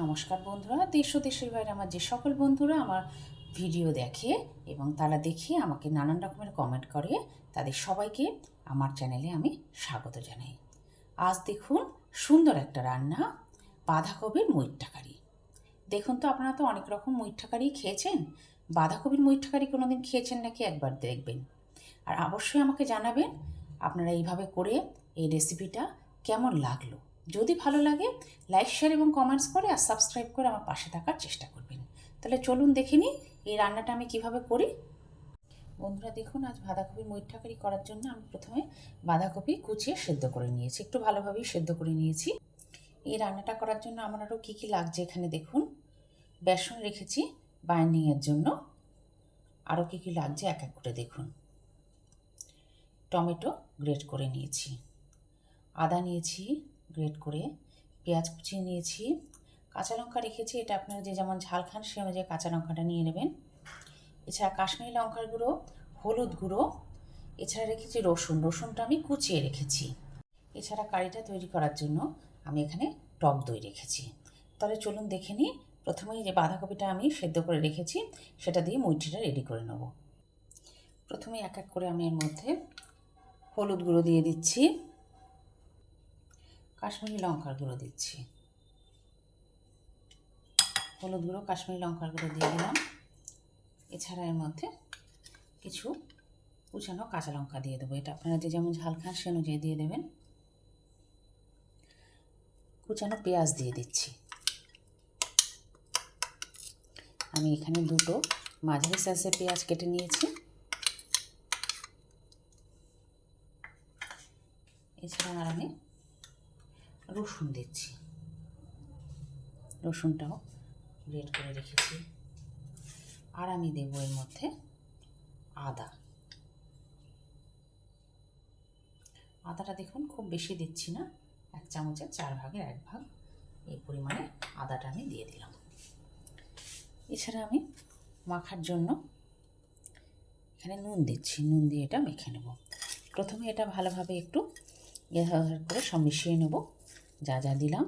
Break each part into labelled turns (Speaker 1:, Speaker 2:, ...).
Speaker 1: নমস্কার বন্ধুরা, দেশ দেশের বাইরে আমার যে সকল বন্ধুরা আমার ভিডিও দেখে এবং তারা দেখে আমাকে নানান রকমের কমেন্ট করে, তাদের সবাইকে আমার চ্যানেলে আমি স্বাগত জানাই। আজ দেখুন সুন্দর একটা রান্না, বাঁধাকপির মৈট্টাকারি দেখুন তো আপনারা তো অনেক রকম মৈট্টাকারি খেয়েছেন, বাঁধাকপির মৈট্টাকারি কোনো দিন খেয়েছেন নাকি একবার দেখবেন। আর অবশ্যই আমাকে জানাবেন আপনারা এইভাবে করে এই রেসিপিটা কেমন লাগল। যদি ভালো লাগে লাইক শেয়ার এবং কমেন্টস করে আর সাবস্ক্রাইব করে আমার পাশে থাকার চেষ্টা করবেন। তাহলে চলুন দেখে নিই এই রান্নাটা আমি কীভাবে করি। বন্ধুরা দেখুন, আজ বাঁধাকপির মৈঠাকারি করার জন্য আমি প্রথমে বাঁধাকপি কুচিয়ে সেদ্ধ করে নিয়েছি। একটু ভালোভাবেই সেদ্ধ করে নিয়েছি। এই রান্নাটা করার জন্য আমার আরও কী কী লাগছে এখানে দেখুন। বেসন রেখেছি বাইন্ডিংয়ের জন্য। আরও কী কী লাগছে এক এক করে দেখুন। টমেটো গ্রেট করে নিয়েছি। আদা নিয়েছি গ্রেট করে পেঁয়াজ কুচিয়ে নিয়েছি। কাঁচা লঙ্কা রেখেছি, এটা আপনারা যে যেমন ঝাল খান, সে অনুযায়ী কাঁচা লঙ্কাটা নিয়ে নেবেন। এছাড়া কাশ্মীরি লঙ্কার গুঁড়ো, হলুদ গুঁড়ো, এছাড়া রেখেছি রসুন। রসুনটা আমি কুচিয়ে রেখেছি। এছাড়া কারিটা তৈরি করার জন্য আমি এখানে টক দই রেখেছি। তাহলে চলুন দেখে নিই, প্রথমেই যে বাঁধাকপিটা আমি সেদ্ধ করে রেখেছি, সেটা দিয়ে মুইঠিটা রেডি করে নেব। প্রথমে এক এক করে আমি এর মধ্যে হলুদ গুঁড়ো দিয়ে দিচ্ছি। কাশ্মীরি লঙ্কার গুঁড়ো দিচ্ছি। হলুদ গুঁড়ো, কাশ্মীরি লঙ্কার গুঁড়ো দিয়ে দিলাম। এছাড়া এর মধ্যে কিছু কুচানো কাঁচা লঙ্কা দিয়ে দেবো। এটা আপনারা যে যেমন ঝাল খান সে অনুযায়ী দিয়ে দেবেন। কুচানো পেঁয়াজ দিয়ে দিচ্ছি। আমি এখানে দুটো মাঝারি সাইজের পেঁয়াজ কেটে নিয়েছি। এছাড়া আর আমি রসুন দিচ্ছি। রসুনটাও গ্রেট করে রেখেছি। আর আমি দেবো এর মধ্যে আদা। আদাটা দেখুন খুব বেশি দিচ্ছি না এক চামচের চার ভাগের এক ভাগ এই পরিমাণে আদাটা আমি দিয়ে দিলাম। এছাড়া আমি মাখার জন্য এখানে নুন দিচ্ছি নুন দিয়ে এটা মেখে নেব। প্রথমে এটা ভালোভাবে একটু এভাবে করে সব মিশিয়ে নেব। যা যা দিলাম।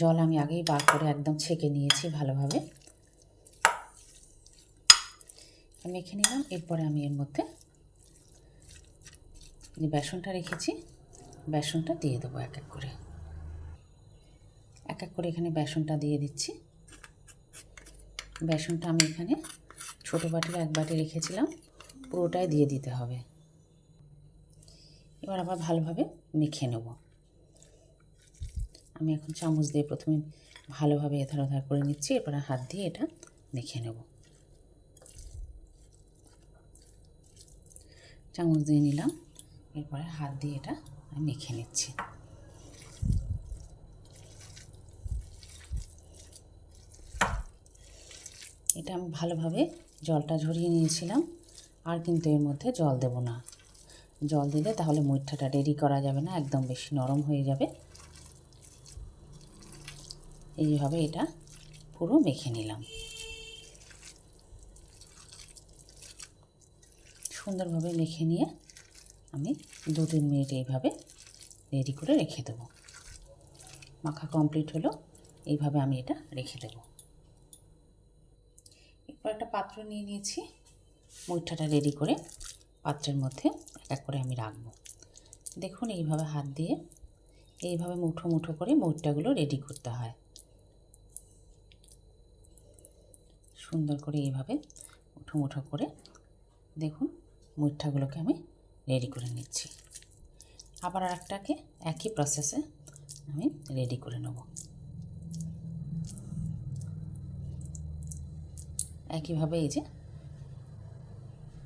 Speaker 1: জল আমি আগেই বার করে একদম ছেঁকে নিয়েছি ভালোভাবে। মেখে নিলাম, এরপরে আমি এর মধ্যে যে বেসনটা রেখেছি, বেসনটা দিয়ে দেবো এক এক করে। এক এক করে এখানে বেসনটা দিয়ে দিচ্ছি। বেসনটা আমি এখানে ছোটো বাটির এক বাটি রেখেছিলাম, পুরোটাই দিয়ে দিতে হবে। এবার আবার ভালোভাবে মেখে নেব। আমি এখন চামচ দিয়ে প্রথমে ভালোভাবে এধার ওধার করে নিচ্ছি, এরপরে হাত দিয়ে এটা মেখে নেব। চামচ দিয়ে নিলাম, এরপরে হাত দিয়ে এটা আমি মেখে নিচ্ছি। এটা আমি ভালোভাবে জলটা ঝরিয়ে নিয়েছিলাম, আর কিন্তু এর মধ্যে জল দেব না। জল দিলে তাহলে মুঠাটা রেডি করা যাবে না, একদম বেশি নরম হয়ে যাবে। এইভাবে এটা পুরো মেখে নিলাম। সুন্দরভাবে মেখে নিয়ে আমি দু তিন মিনিট এইভাবে রেডি করে রেখে দেবো। মাখা কমপ্লিট হলো, এইভাবে আমি এটা রেখে দেবো। এরপর একটা পাত্র নিয়ে নিয়েছি মুঠাটা রেডি করে পাত্রের মধ্যে এক করে আমি রাখব। দেখুন এইভাবে হাত দিয়ে এইভাবে মুঠো মুঠো করে মুঠটাগুলো রেডি করতে হয়। সুন্দর করে এইভাবে মুঠো মুঠো করে দেখুন মুঠাগুলোকে আমি রেডি করে নিচ্ছি। আবার আর একটাকে একই প্রসেসে আমি রেডি করে নেব। একইভাবে এই যে,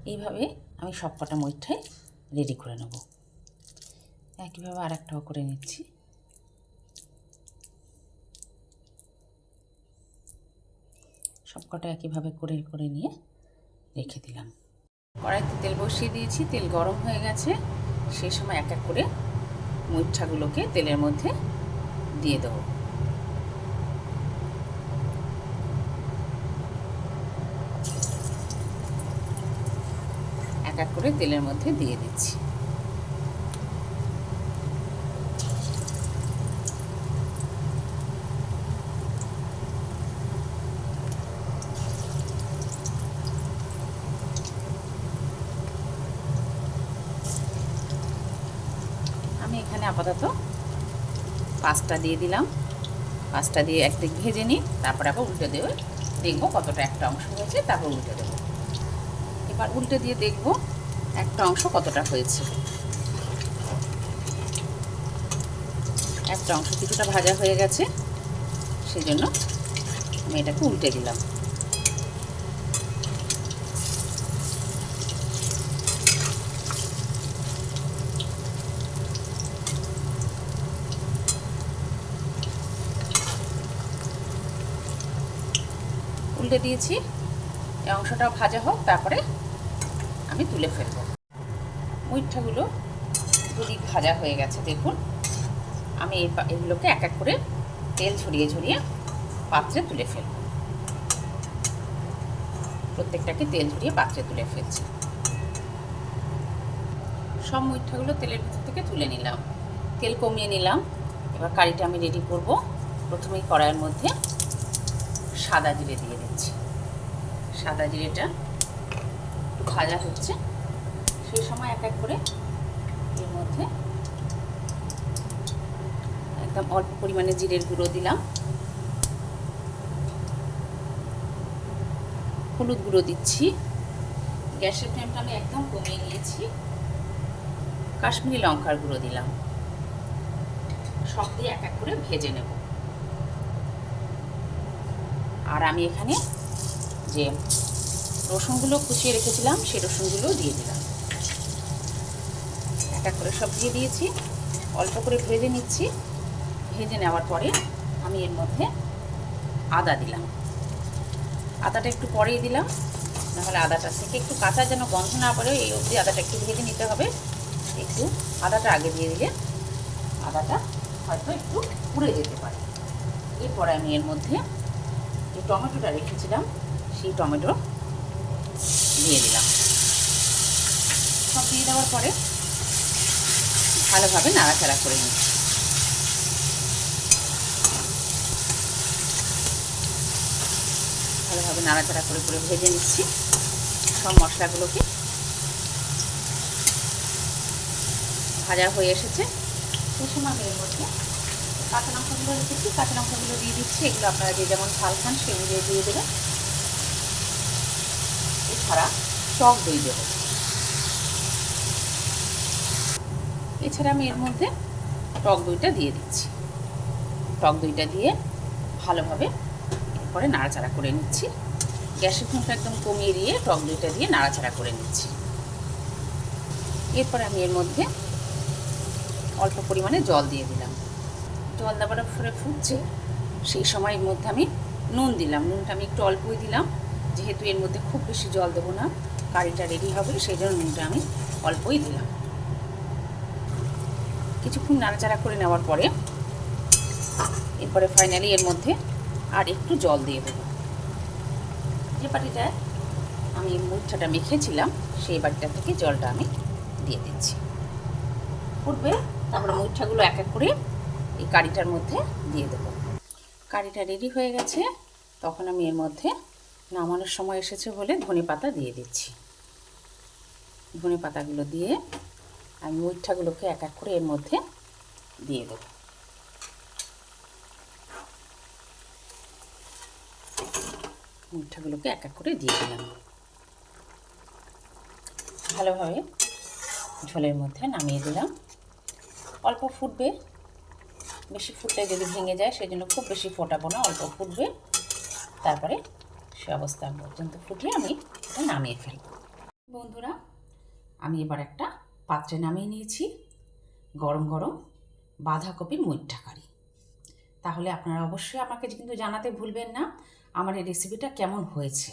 Speaker 1: এইভাবে আমি সব কটা রেডি করে নেব। একইভাবে আর একটাও করে নিচ্ছি। সব কটা একইভাবে করে করে নিয়ে রেখে দিলাম। কড়াইতে তেল বসিয়ে দিয়েছি, তেল গরম হয়ে গেছে। সেই সময় এক এক করে মুঠাগুলোকে তেলের মধ্যে দিয়ে দেবো। এক করে তেলের মধ্যে দিয়ে দিচ্ছি। আমি এখানে আপাতত পাঁচটা দিয়ে দিলাম। পাঁচটা দিয়ে একদিক ভেজে নিই, তারপর আবার উল্টে দেবো। দেখব কতটা একটা অংশ হয়েছে, তারপর উল্টে দেবো। এবার উল্টে দিয়ে দেখব একটা অংশ কতটা হয়েছে? একটা অংশ কিছুটা ভাজা হয়ে গেছে সেই জন্য আমি এটাকে উল্টে দিলাম। উল্টে দিয়েছি, এই অংশটাও ভাজা হোক, তারপরে আমি তুলে ফেলব। মুইঠাগুলো দুদিক ভাজা হয়ে গেছে, দেখুন। আমি এগুলোকে এক এক করে তেল ঝরিয়ে ঝরিয়ে পাত্রে তুলে ফেলব। প্রত্যেকটাকে তেল ঝরিয়ে পাত্রে তুলে ফেলছি। সব মুইঠাগুলো তেলের ভিতর থেকে তুলে নিলাম। তেল কমিয়ে নিলাম। এবার কারিটা আমি রেডি করব। প্রথমেই কড়াইয়ের মধ্যে সাদা জিরে দিয়ে দিচ্ছি। সাদা জিরেটা ভাজা হচ্ছে। সেই সময় এক এক করে এর মধ্যে একদম অল্প পরিমাণে জিরের গুঁড়ো দিলাম। হলুদ গুঁড়ো দিচ্ছি। গ্যাসের ফ্লেমটা আমি একদম কমিয়ে নিয়েছি। কাশ্মীরি লঙ্কার গুঁড়ো দিলাম। সব দিয়ে এক এক করে ভেজে নেব। আর আমি এখানে যে রসুনগুলো কুচিয়ে রেখেছিলাম, সেই রসুনগুলো দিয়ে দিলাম। এক এক করে সব দিয়ে দিয়েছি। অল্প করে ভেজে নিচ্ছি। ভেজে নেওয়ার পরে আমি এর মধ্যে আদা দিলাম। আদাটা একটু পরেই দিলাম। নাহলে আদাটা থেকে একটু কাঁচা যেন গন্ধ না পড়ে, এই অবধি আদাটা একটু ভেজে নিতে হবে। একটু আদাটা আগে দিয়ে দিলে আদাটা হয়তো একটু পুড়ে যেতে পারে। এরপরে আমি এর মধ্যে যে টমেটোটা রেখেছিলাম, সেই টমেটো দিয়ে দিলাম। সব দিয়ে দেওয়ার পরে ভালোভাবে নাড়াচাড়া করে নিই ভালোভাবে নাড়াচাড়া করে করে ভেজে নিচ্ছি সব মশলাগুলোকে। ভাজা হয়ে এসেছে। সময় আমি এর মধ্যে কাঁচা লঙ্কাগুলো রেখেছি। কাঁচা লঙ্কাগুলো দিয়ে দিচ্ছি। এগুলো আপনারা যে যেমন ঝাল খান সেই অনুযায়ী দিয়ে দেবেন। এছাড়া টক দই দেব। এছাড়া আমি এর মধ্যে টক দইটা দিয়ে দিচ্ছি। টক দইটা দিয়ে ভালোভাবে এরপরে নাড়াচাড়া করে নিচ্ছি। গ্যাসের ফ্লেমটা একদম কমিয়ে দিয়ে টক দইটা দিয়ে নাড়াচাড়া করে নিচ্ছি। এরপরে আমি এর মধ্যে অল্প পরিমাণে জল দিয়ে দিলাম। জল দেওয়ার পরে ফুটছে, সেই সময়ের মধ্যে আমি নুন দিলাম। নুনটা আমি একটু অল্পই দিলাম, যেহেতু এর মধ্যে খুব বেশি জল দেবো না, কারিটা রেডি হবে, সেই জন্য নুনটা আমি অল্পই দিলাম। কিছুক্ষণ নাড়াচাড়া করে নেওয়ার পরে, এরপরে ফাইনালি এর মধ্যে আর একটু জল দিয়ে দেবো। যে বাটিটায় আমি মুঠাটা মেখেছিলাম, সেই বাটিটা থেকে জলটা আমি দিয়ে দিচ্ছি। ফুটবে, তারপরে মুঠাগুলো এক এক করে এই কারিটার মধ্যে দিয়ে দেবো। কারিটা রেডি হয়ে গেছে, তখন আমি এর মধ্যে নামানোর সময় এসেছে বলে ধনে পাতা দিয়ে দিচ্ছি। ধনে পাতাগুলো দিয়ে আমি মুঠাগুলোকে এক এক করে এর মধ্যে দিয়ে দেবো। মুঠাগুলোকে এক এক করে দিয়ে দিলাম। ভালোভাবে ঝোলের মধ্যে নামিয়ে দিলাম। অল্প ফুটবে। বেশি ফুটলে যদি ভেঙে যায় সেই জন্য খুব বেশি ফোটাবো না, অল্প ফুটবে। তারপরে সে অবস্থা পর্যন্ত ফুটিয়ে আমি এটা নামিয়ে ফেলব। বন্ধুরা, আমি এবার একটা পাত্রে নামিয়ে নিয়েছি। গরম গরম বাঁধাকপির মুইঠা কারি। তাহলে আপনারা অবশ্যই আমাকে কিন্তু জানাতে ভুলবেন না, আমার এই রেসিপিটা কেমন হয়েছে।